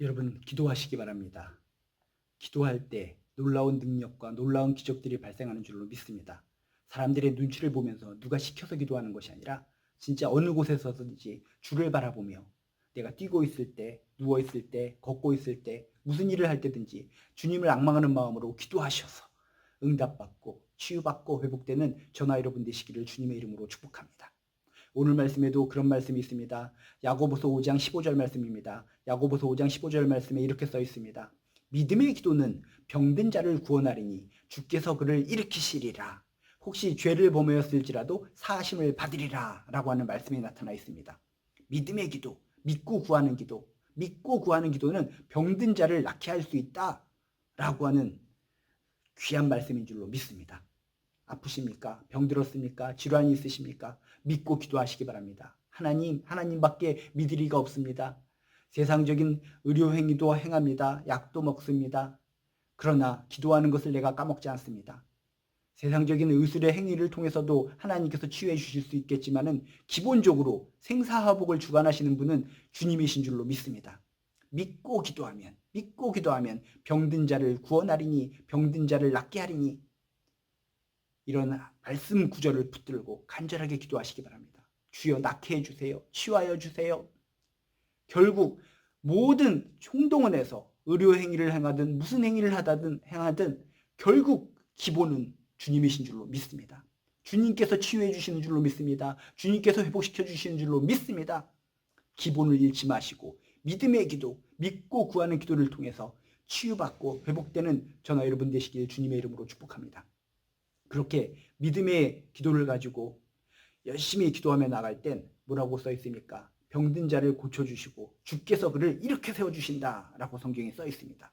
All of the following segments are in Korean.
여러분 기도하시기 바랍니다. 기도할 때 놀라운 능력과 놀라운 기적들이 발생하는 줄로 믿습니다. 사람들의 눈치를 보면서 누가 시켜서 기도하는 것이 아니라 진짜 어느 곳에서든지 주를 바라보며 내가 뛰고 있을 때, 누워 있을 때, 걷고 있을 때, 무슨 일을 할 때든지 주님을 악망하는 마음으로 기도하셔서 응답받고 치유받고 회복되는 저나 여러분 되시기를 주님의 이름으로 축복합니다. 오늘 말씀에도 그런 말씀이 있습니다. 야고보서 5장 15절 말씀입니다. 야고보서 5장 15절 말씀에 이렇게 써 있습니다. 믿음의 기도는 병든 자를 구원하리니 주께서 그를 일으키시리라. 혹시 죄를 범하였을지라도 사하심을 받으리라 라고 하는 말씀이 나타나 있습니다. 믿음의 기도, 믿고 구하는 기도, 믿고 구하는 기도는 병든 자를 낫게 할 수 있다 라고 하는 귀한 말씀인 줄로 믿습니다. 아프십니까? 병들었습니까? 질환이 있으십니까? 믿고 기도하시기 바랍니다. 하나님, 하나님밖에 믿을 리가 없습니다. 세상적인 의료 행위도 행합니다. 약도 먹습니다. 그러나 기도하는 것을 내가 까먹지 않습니다. 세상적인 의술의 행위를 통해서도 하나님께서 치유해 주실 수 있겠지만은 기본적으로 생사화복을 주관하시는 분은 주님이신 줄로 믿습니다. 믿고 기도하면 믿고 기도하면 병든 자를 구원하리니 병든 자를 낫게 하리니 이런 말씀 구절을 붙들고 간절하게 기도하시기 바랍니다. 주여 낫게 해 주세요. 치유하여 주세요. 결국 모든 총동원에서 의료 행위를 행하든 무슨 행위를 하든 행하든 결국 기본은 주님이신 줄로 믿습니다. 주님께서 치유해 주시는 줄로 믿습니다. 주님께서 회복시켜 주시는 줄로 믿습니다. 기본을 잃지 마시고 믿음의 기도, 믿고 구하는 기도를 통해서 치유받고 회복되는 저나 여러분 되시길 주님의 이름으로 축복합니다. 그렇게 믿음의 기도를 가지고 열심히 기도하며 나갈 땐 뭐라고 써 있습니까? 병든 자를 고쳐주시고 주께서 그를 이렇게 세워주신다 라고 성경에 써 있습니다.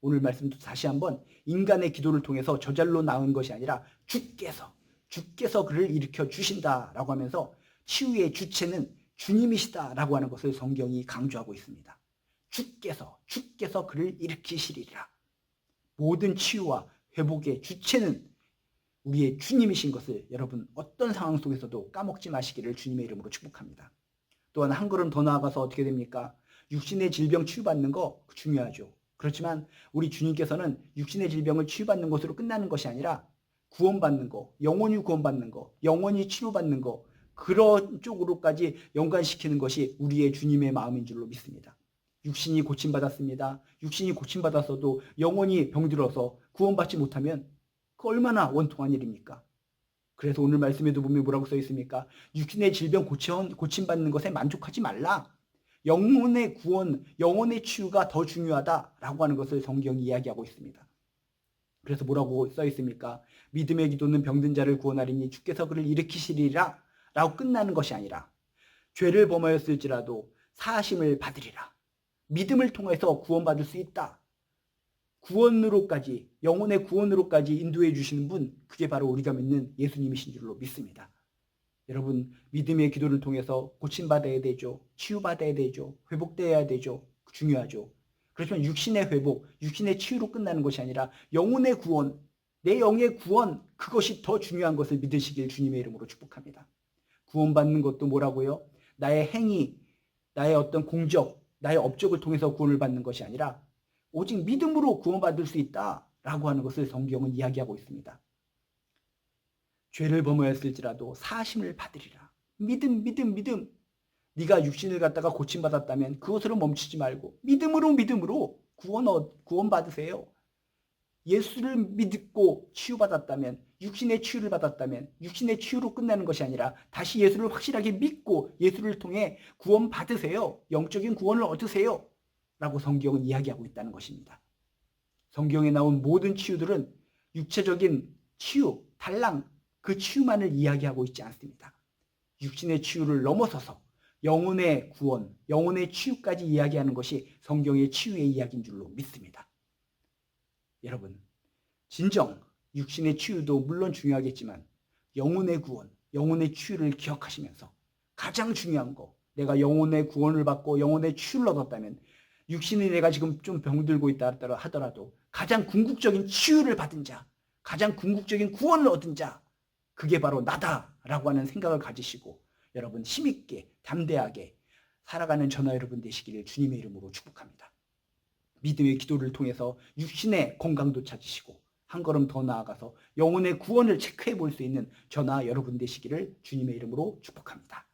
오늘 말씀도 다시 한번 인간의 기도를 통해서 저절로 나온 것이 아니라 주께서 주께서 그를 일으켜 주신다 라고 하면서 치유의 주체는 주님이시다 라고 하는 것을 성경이 강조하고 있습니다. 주께서 주께서 그를 일으키시리라. 모든 치유와 회복의 주체는 우리의 주님이신 것을 여러분 어떤 상황 속에서도 까먹지 마시기를 주님의 이름으로 축복합니다. 또한 한 걸음 더 나아가서 어떻게 됩니까? 육신의 질병 치유받는 거 중요하죠. 그렇지만 우리 주님께서는 육신의 질병을 치유받는 것으로 끝나는 것이 아니라 구원받는 거, 영원히 구원받는 거, 영원히 치료받는 거, 그런 쪽으로까지 연관시키는 것이 우리의 주님의 마음인 줄로 믿습니다. 육신이 고침받았습니다. 육신이 고침받았어도 영원히 병들어서 구원받지 못하면 그 얼마나 원통한 일입니까? 그래서 오늘 말씀에도 보면 뭐라고 써 있습니까? 육신의 질병 고침, 고침받는 것에 만족하지 말라. 영혼의 구원, 영혼의 치유가 더 중요하다라고 하는 것을 성경이 이야기하고 있습니다. 그래서 뭐라고 써 있습니까? 믿음의 기도는 병든 자를 구원하리니 주께서 그를 일으키시리라 라고 끝나는 것이 아니라 죄를 범하였을지라도 사하심을 받으리라. 믿음을 통해서 구원받을 수 있다. 구원으로까지 영혼의 구원으로까지 인도해 주시는 분 그게 바로 우리가 믿는 예수님이신 줄로 믿습니다. 여러분 믿음의 기도를 통해서 고침받아야 되죠. 치유받아야 되죠. 회복되어야 되죠. 중요하죠. 그렇지만 육신의 회복, 육신의 치유로 끝나는 것이 아니라 영혼의 구원, 내 영의 구원 그것이 더 중요한 것을 믿으시길 주님의 이름으로 축복합니다. 구원받는 것도 뭐라고요? 나의 행위, 나의 어떤 공적, 나의 업적을 통해서 구원을 받는 것이 아니라 오직 믿음으로 구원받을 수 있다라고 하는 것을 성경은 이야기하고 있습니다. 죄를 범하였을지라도 사심을 받으리라. 믿음, 믿음, 믿음. 네가 육신을 갖다가 고침받았다면 그것으로 멈추지 말고 믿음으로 믿음으로 구원 구원 받으세요. 예수를 믿고 치유받았다면 육신의 치유를 받았다면 육신의 치유로 끝나는 것이 아니라 다시 예수를 확실하게 믿고 예수를 통해 구원 받으세요. 영적인 구원을 얻으세요. 라고 성경은 이야기하고 있다는 것입니다. 성경에 나온 모든 치유들은 육체적인 치유, 달랑 그 치유만을 이야기하고 있지 않습니다. 육신의 치유를 넘어서서 영혼의 구원, 영혼의 치유까지 이야기하는 것이 성경의 치유의 이야기인 줄로 믿습니다. 여러분, 진정 육신의 치유도 물론 중요하겠지만 영혼의 구원, 영혼의 치유를 기억하시면서 가장 중요한 거, 내가 영혼의 구원을 받고 영혼의 치유를 얻었다면 육신이 내가 지금 좀 병들고 있다 하더라도 가장 궁극적인 치유를 받은 자, 가장 궁극적인 구원을 얻은 자, 그게 바로 나다라고 하는 생각을 가지시고 여러분 힘있게 담대하게 살아가는 전화 여러분 되시기를 주님의 이름으로 축복합니다. 믿음의 기도를 통해서 육신의 건강도 찾으시고 한 걸음 더 나아가서 영혼의 구원을 체크해 볼 수 있는 저나 여러분 되시기를 주님의 이름으로 축복합니다.